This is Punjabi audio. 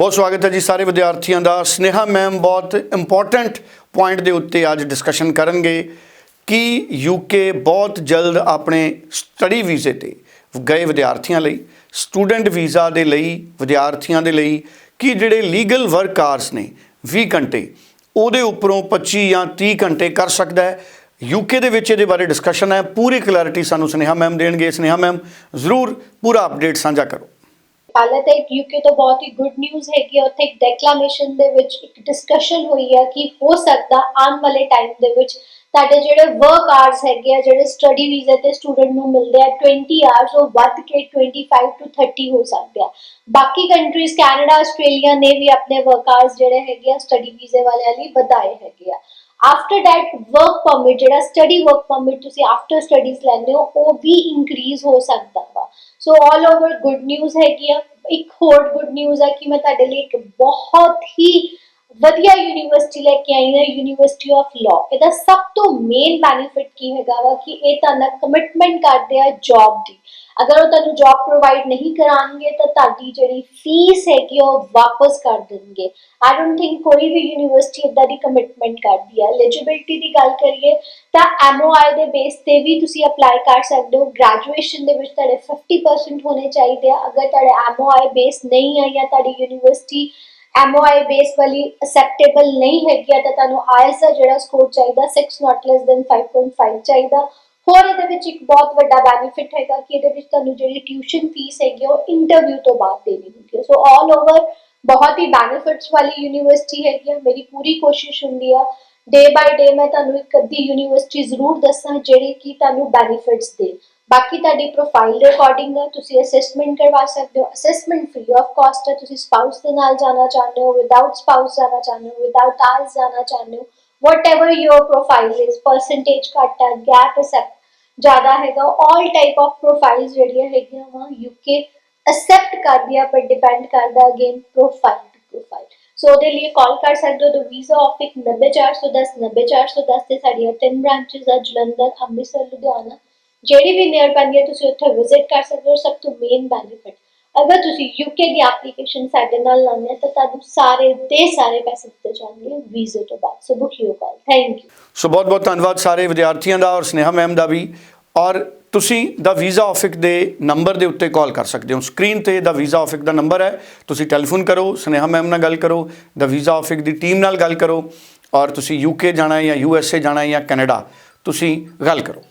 ਬਹੁਤ ਸਵਾਗਤ ਹੈ ਜੀ ਸਾਰੇ ਵਿਦਿਆਰਥੀਆਂ ਦਾ। ਸਨੇਹਾ ਮੈਮ ਬਹੁਤ ਇੰਪੋਰਟੈਂਟ ਪੁਆਇੰਟ ਦੇ ਉੱਤੇ ਅੱਜ ਡਿਸਕਸ਼ਨ ਕਰਨਗੇ ਕਿ ਯੂਕੇ ਬਹੁਤ ਜਲਦ ਆਪਣੇ ਸਟੱਡੀ ਵੀਜ਼ੇ ਤੇ ਗਏ ਵਿਦਿਆਰਥੀਆਂ ਲਈ ਸਟੂਡੈਂਟ ਵੀਜ਼ਾ ਦੇ ਲਈ, ਵਿਦਿਆਰਥੀਆਂ ਦੇ ਲਈ ਕਿ ਜਿਹੜੇ ਲੀਗਲ ਵਰਕ ਆਰਸ ਨੇ 20 ਘੰਟੇ, ਉਹਦੇ ਉੱਪਰੋਂ 25 ਜਾਂ 30 ਘੰਟੇ ਕਰ ਸਕਦਾ ਹੈ। ਯੂਕੇ ਦੇ ਵਿੱਚ ਇਹਦੇ ਬਾਰੇ ਡਿਸਕਸ਼ਨ ਹੈ, ਪੂਰੀ ਕਲੈਰਿਟੀ ਸਾਨੂੰ ਸਨੇਹਾ ਮੈਮ ਦੇਣਗੇ। ਸਨੇਹਾ ਮੈਮ, ਜ਼ਰੂਰ ਪੂਰਾ ਅਪਡੇਟ ਸਾਂਝਾ ਕਰੋ। ਹਾਲੇ ਤਾਂ ਇੱਕ ਯੂਕੇ ਤੋਂ ਬਹੁਤ ਹੀ ਗੁੱਡ ਨਿਊਜ਼ ਹੈਗੀ ਹੈ ਉੱਥੇ ਇੱਕ ਡੈਕਲੇਮੇਸ਼ਨ ਦੇ ਵਿੱਚ ਇੱਕ ਡਿਸਕਸ਼ਨ ਹੋਈ ਹੈ ਕਿ ਹੋ ਸਕਦਾ ਆਉਣ ਵਾਲੇ ਟਾਈਮ ਦੇ ਵਿੱਚ ਤੁਹਾਡੇ ਜਿਹੜੇ ਵਰਕ ਆਵਰਸ ਹੈਗੇ ਆ, ਜਿਹੜੇ ਸਟੱਡੀ ਵੀਜ਼ੇ ਤੇ ਸਟੂਡੈਂਟ ਨੂੰ ਮਿਲਦੇ ਆ 20 ਆਵਰਸ ਉਹ ਵੱਧ ਕੇ 25 ਟੂ 30 ਹੋ ਸਕਦੇ ਆ। ਬਾਕੀ ਕੰਟਰੀਜ਼ ਕੈਨੇਡਾ ਆਸਟ੍ਰੇਲੀਆ ਨੇ ਵੀ ਆਪਣੇ ਵਰਕ ਆਵਰਸ ਜਿਹੜੇ ਹੈਗੇ ਆ ਸਟੱਡੀ ਵੀਜ਼ੇ ਵਾਲਿਆਂ ਲਈ ਵਧਾਏ ਹੈਗੇ ਆ। ਆਫਟਰ ਦੈਟ ਵਰਕ ਪਰਮਿਟ ਜਿਹੜਾ ਸਟੱਡੀ ਵਰਕ ਪਰਮਿਟ ਤੁਸੀਂ ਆਫਟਰ ਸਟੱਡੀਜ਼ ਲੈਂਦੇ ਹੋ, ਉਹ ਵੀ ਇਨਕਰੀਜ਼ ਹੋ ਸਕਦਾ। So all over good news ਹੈਗੀ ਆ ਇੱਕ ਹੋਰ ਗੁੱਡ ਨਿਊਜ਼ ਆ ਕਿ ਮੈਂ ਤੁਹਾਡੇ ਲਈ ਇੱਕ ਬਹੁਤ ਹੀ ਵਧੀਆ ਯੂਨੀਵਰਸਿਟੀ ਲੈ ਕੇ ਆਈ ਹਾਂ ਯੂਨੀਵਰਸਿਟੀ ਆਫ ਲਾਅ ਇਹਦਾ ਸਭ ਤੋਂ ਮੇਨ ਬੈਨੀਫਿਟ ਕੀ ਹੈਗਾ ਵਾ ਕਿ ਇਹ ਤੁਹਾਨੂੰ ਕਮਿਟਮੈਂਟ ਕਰਦੇ ਆ ਜੌਬ ਦੀ। ਅਗਰ ਉਹ ਤੁਹਾਨੂੰ ਜੌਬ ਪ੍ਰੋਵਾਈਡ ਨਹੀਂ ਕਰਾਉਣਗੇ, ਤਾਂ ਤੁਹਾਡੀ ਜਿਹੜੀ ਫੀਸ ਹੈਗੀ ਉਹ ਵਾਪਸ ਕਰ ਦੇਣਗੇ। ਆਈ ਡੋਨਟ ਥਿੰਕ ਕੋਈ ਵੀ ਯੂਨੀਵਰਸਿਟੀ ਇਦਾਂ ਦੀ ਕਮਿਟਮੈਂਟ ਕਰਦੀ ਹੈ ਐਲੀਜੀਬਿਲਟੀ ਦੀ ਗੱਲ ਕਰੀਏ, ਤਾਂ ਐਮਓਆਈ ਦੇ ਬੇਸ ਤੇ ਵੀ ਤੁਸੀਂ ਅਪਲਾਈ ਕਰ ਸਕਦੇ ਹੋ। ਗ੍ਰੈਜੂਏਸ਼ਨ ਦੇ ਵਿੱਚ ਤੁਹਾਡੇ 50% ਹੋਣੇ ਚਾਹੀਦੇ ਆ। ਅਗਰ ਤੁਹਾਡੇ ਐਮਓਆਈ ਬੇਸ ਨਹੀਂ ਹੈ ਜਾਂ ਤੁਹਾਡੀ ਯੂਨੀਵਰਸਿਟੀ ਐਮਓਆਈ ਬੇਸ ਵਾਲੀ ਅਸੈਪਟੇਬਲ ਨਹੀਂ ਹੈਗੀ ਆ ਤਾਂ ਤੁਹਾਨੂੰ ਆਇਲਸ ਦਾ ਜਿਹੜਾ ਸਕੋਰ ਚਾਹੀਦਾ 6 ਨਾਟ ਲੈਸ ਦੈਨ 5.5 ਚਾਹੀਦਾ। ਹੋਰ ਇਹਦੇ ਵਿੱਚ ਇੱਕ ਬਹੁਤ ਵੱਡਾ ਬੈਨੀਫਿਟ ਹੈਗਾ ਕਿ ਇਹਦੇ ਵਿੱਚ ਤੁਹਾਨੂੰ ਜਿਹੜੀ ਟਿਊਸ਼ਨ ਫੀਸ ਹੈਗੀ ਆ, ਉਹ ਇੰਟਰਵਿਊ ਤੋਂ ਬਾਅਦ ਦੇਣੀ ਹੁੰਦੀ ਹੈ ਸੋ ਆਲ ਓਵਰ ਬਹੁਤ ਹੀ ਬੈਨੀਫਿਟਸ ਵਾਲੀ ਯੂਨੀਵਰਸਿਟੀ ਹੈਗੀ ਆ ਮੇਰੀ ਪੂਰੀ ਕੋਸ਼ਿਸ਼ ਹੁੰਦੀ ਆ। ਡੇ ਬਾਈ ਡੇ ਮੈਂ ਤੁਹਾਨੂੰ ਇੱਕ ਅੱਧੀ ਯੂਨੀਵਰਸਿਟੀ ਜ਼ਰੂਰ ਦੱਸਾਂ ਜਿਹੜੀ ਕਿ ਤੁਹਾਨੂੰ ਬੈਨੀਫਿਟਸ ਦੇ। ਬਾਕੀ ਤੁਹਾਡੀ ਪ੍ਰੋਫਾਈਲ ਦੇ ਅਕੋਰਡਿੰਗ ਹੈ ਤੁਸੀਂ ਅਸੈਸਮੈਂਟ ਕਰਵਾ ਸਕਦੇ ਹੋ ਅਸੈਸਮੈਂਟ ਫ੍ਰੀ ਆਫ ਕਾਸਟ ਹੈ ਤੁਸੀਂ ਸਪਾਊਸ ਦੇ ਨਾਲ ਜਾਣਾ ਚਾਹੁੰਦੇ ਹੋ ਵਿਦਆਊਟ ਸਪਾਊਸ ਜਾਣਾ ਚਾਹੁੰਦੇ ਹੋ ਵਿਦਆਊਟ ਆਇਲਸ ਜਾਣਾ ਚਾਹੁੰਦੇ ਹੋ whatever your profile is, percentage ਘੱਟ ਹੈ gap accept ਜ਼ਿਆਦਾ ਹੈਗਾ all type of profiles ਜਿਹੜੀਆਂ ਹੈਗੀਆਂ ਵਾ UK accept ਕਰਦੀ ਆ ਪਰ depend ਕਰਦਾ again profile to profile so ਉਹਦੇ ਲਈ ਕਾਲ ਕਰ ਸਕਦੇ ਹੋ ਤਾਂ ਵੀਜ਼ਾ ਆਫਿਸ 90410 90410 ਤੇ ਸਾਡੀਆਂ ਤਿੰਨ ਬ੍ਰਾਂਚਸ ਆ ਜਲੰਧਰ ਅੰਮ੍ਰਿਤਸਰ ਲੁਧਿਆਣਾ ਜਿਹੜੀ ਵੀ ਨੀਅਰ ਪੈਂਦੀ ਹੈ, ਤੁਸੀਂ ਉੱਥੇ ਵਿਜ਼ਿਟ ਕਰ ਸਕਦੇ ਹੋ ਸਭ ਤੋਂ ਮੇਨ ਬੈਨੀਫਿਟ ਅਗਰ ਤੁਸੀਂ UK ਦੀ ਐਪਲੀਕੇਸ਼ਨ ਸਾਡੇ ਨਾਲ ਲਾਉਂਦੇ ਹੋ, ਤਾਂ ਤੁਹਾਨੂੰ ਸਾਰੇ ਦੇ ਸਾਰੇ ਪੈਸੇ ਦਿੱਤੇ ਜਾਣਗੇ ਵੀਜ਼ੇ ਤੋਂ ਬਾਅਦ। So book you call thank you so ਬਹੁਤ ਬਹੁਤ ਧੰਨਵਾਦ ਸਾਰੇ ਵਿਦਿਆਰਥੀਆਂ ਦਾ ਔਰ ਸਨੇਹਾ ਮੈਮ ਦਾ ਵੀ। ਔਰ ਤੁਸੀਂ ਦਾ ਵੀਜ਼ਾ ਆਫਿਸ ਦੇ ਨੰਬਰ ਦੇ ਉੱਤੇ ਕਾਲ ਕਰ ਸਕਦੇ ਹੋ। ਸਕਰੀਨ ਤੇ ਦਾ ਵੀਜ਼ਾ ਆਫਿਸ ਦਾ ਨੰਬਰ ਹੈ। ਤੁਸੀਂ ਟੈਲੀਫੋਨ ਕਰੋ, ਸਨੇਹਾ ਮੈਮ ਨਾਲ ਗੱਲ ਕਰੋ ਦਾ ਵੀਜ਼ਾ ਆਫਿਸ ਦੀ ਟੀਮ ਨਾਲ ਗੱਲ ਕਰੋ। ਔਰ ਤੁਸੀਂ ਯੂਕੇ ਜਾਣਾ ਹੈ ਜਾਂ ਯੂਐਸਏ ਜਾਣਾ ਹੈ ਜਾਂ ਕੈਨੇਡਾ ਤੁਸੀਂ ਗੱਲ ਕਰੋ।